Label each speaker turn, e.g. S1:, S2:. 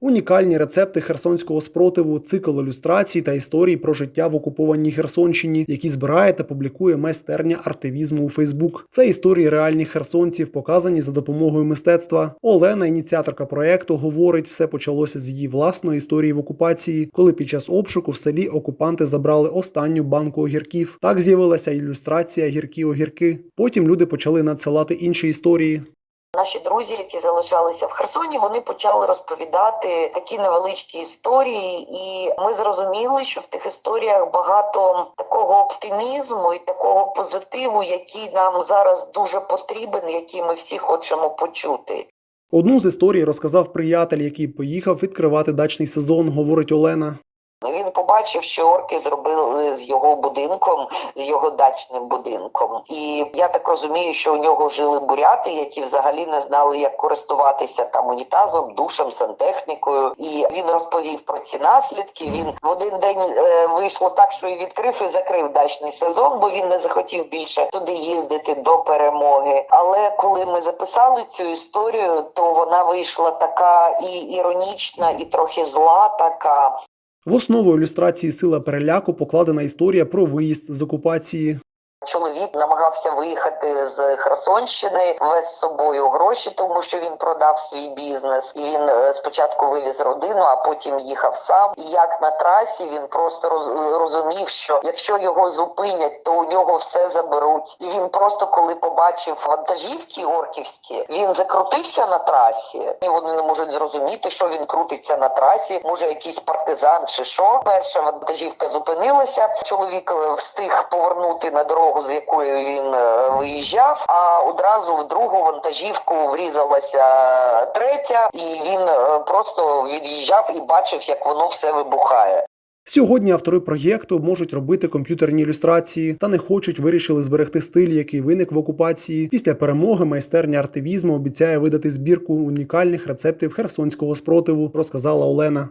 S1: Унікальні рецепти херсонського спротиву, цикл ілюстрацій та історії про життя в окупованій Херсонщині, які збирає та публікує майстерня артивізму у Фейсбук. Це історії реальних херсонців, показані за допомогою мистецтва. Олена, ініціаторка проекту, говорить, все почалося з її власної історії в окупації, коли під час обшуку в селі окупанти забрали останню банку огірків. Так з'явилася ілюстрація гіркі огірки. Потім люди почали надсилати інші історії.
S2: Наші друзі, які залишалися в Херсоні, вони почали розповідати такі невеличкі історії, і ми зрозуміли, що в тих історіях багато такого оптимізму і такого позитиву, який нам зараз дуже потрібен, який ми всі хочемо почути.
S1: Одну з історій розказав приятель, який поїхав відкривати дачний сезон, говорить Олена.
S2: Він побачив, що орки зробили з його будинком, з його дачним будинком. І я так розумію, що у нього жили буряти, які взагалі не знали, як користуватися там унітазом, душем, сантехнікою. І він розповів про ці наслідки. Він в один день е, вийшло так, що і відкрив і закрив дачний сезон, бо він не захотів більше туди їздити до перемоги. Але коли ми записали цю історію, то вона вийшла така і іронічна, і трохи зла така.
S1: В основу ілюстрації Сила переляку покладена історія про виїзд з окупації.
S2: Чоловік намагався виїхати з Херсонщини, вез з собою гроші, тому що він продав свій бізнес. І він е, спочатку вивіз родину, а потім їхав сам. І як на трасі він просто роз- розумів, що якщо його зупинять, то у нього все заберуть. І він просто коли побачив вантажівки орківські, він закрутився на трасі, і вони не можуть зрозуміти, що він крутиться на трасі. Може, якийсь партизан чи що. Перша вантажівка зупинилася. Чоловік е, встиг повернути на дорогу, з якої він е, виїжджав. А одразу в другу вантажівку врізалася третя, і він е, просто від'їжджав і бачив, як воно все вибухає.
S1: Сьогодні автори проєкту можуть робити комп'ютерні ілюстрації та не хочуть вирішили зберегти стиль, який виник в окупації. Після перемоги майстерня артивізму обіцяє видати збірку унікальних рецептів херсонського спротиву, розказала Олена.